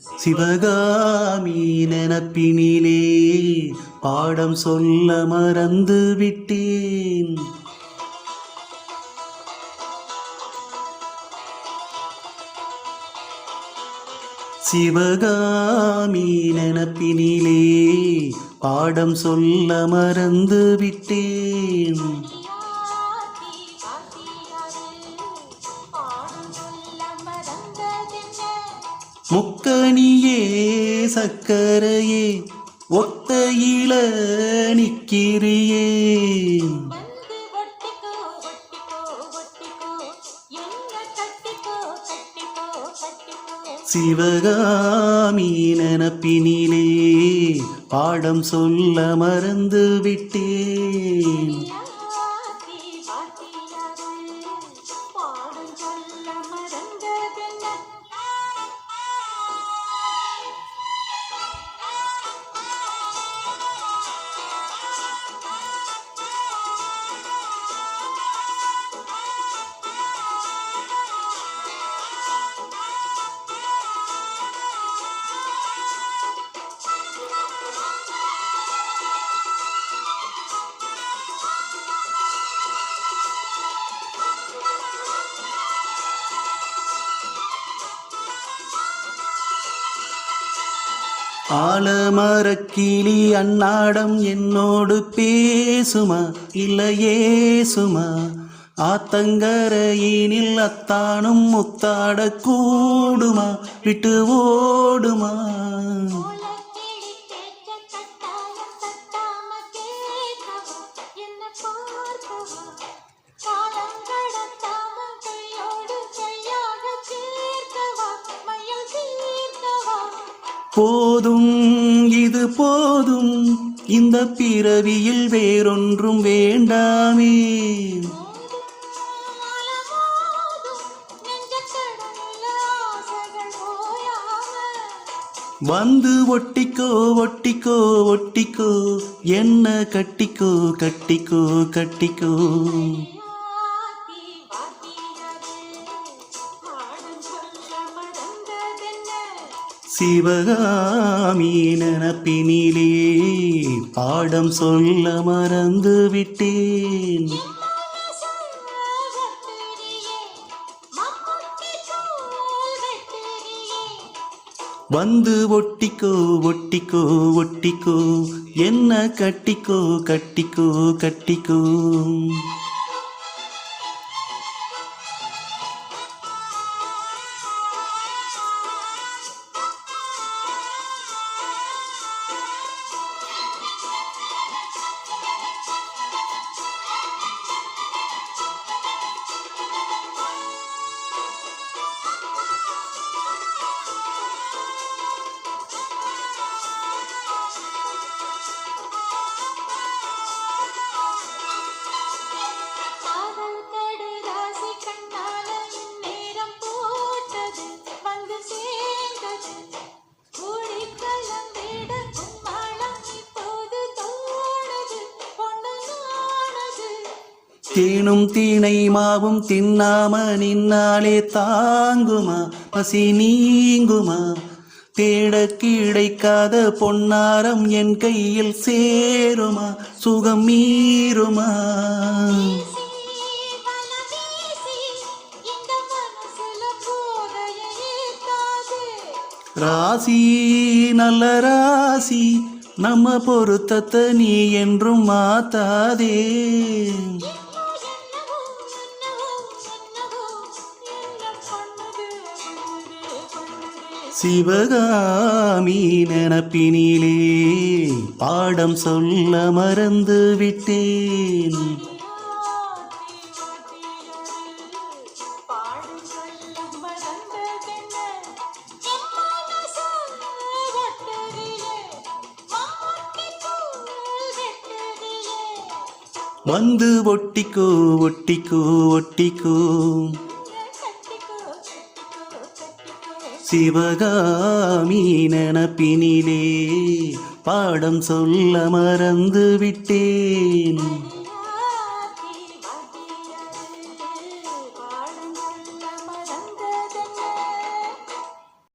சிவகாமி நெனப்பினிலே பாடம் சொல்ல மறந்து விட்டேன். சிவகாமி நெனப்பினிலே பாடம் சொல்ல மறந்து விட்டேன். முக்கணியே சக்கரையே நிக்கிறியே. கட்டிக்கோ கட்டிக்கோ கட்டிக்கோ. சிவகாமி நினப்பினிலே பாடம் சொல்ல மறந்து விட்டேன். ஆலமரக்கிளி அன்னாடம் என்னோடு பேசுமா? இல்லையே சுமா? ஆத்தங்கரையினில் அத்தானும் முத்தாட கூடுமா? விட்டு ஓடுமா? போதும் இது போதும். இந்த பிறவியில் வேறொன்றும் வேண்டாமே. வந்து ஒட்டிக்கோ ஒட்டிக்கோ ஒட்டிக்கோ. என்ன கட்டிக்கோ கட்டிக்கோ கட்டிக்கோ. சிவகாமி நினப்பினிலே பாடம் சொல்ல மறந்து விட்டேன். வந்து ஒட்டிக்கோ ஒட்டிக்கோ ஒட்டிக்கோ என்ன கட்டிக்கோ கட்டிக்கோ கட்டிக்கோ. தேனும் தீனை மாவும் தின்னாம நின்னாலே தாங்குமா? பசி நீங்குமா? தேட கிடைக்காத பொன்னாரம் என் கையில் சேருமா? சுகம் மீறுமா? ராசி நல்ல ராசி நம்ம பொருத்தத்தை நீ என்றும் மாத்தாதே. சிவகாமி நினப்பினிலே பாடம் சொல்ல மறந்து விட்டேன் வந்து ஒட்டிக்கோ ஒட்டிக்கோ ஒட்டிக்கோ. சிவகாமி நினப்பினிலே பாடம் சொல்ல மறந்து விட்டேன்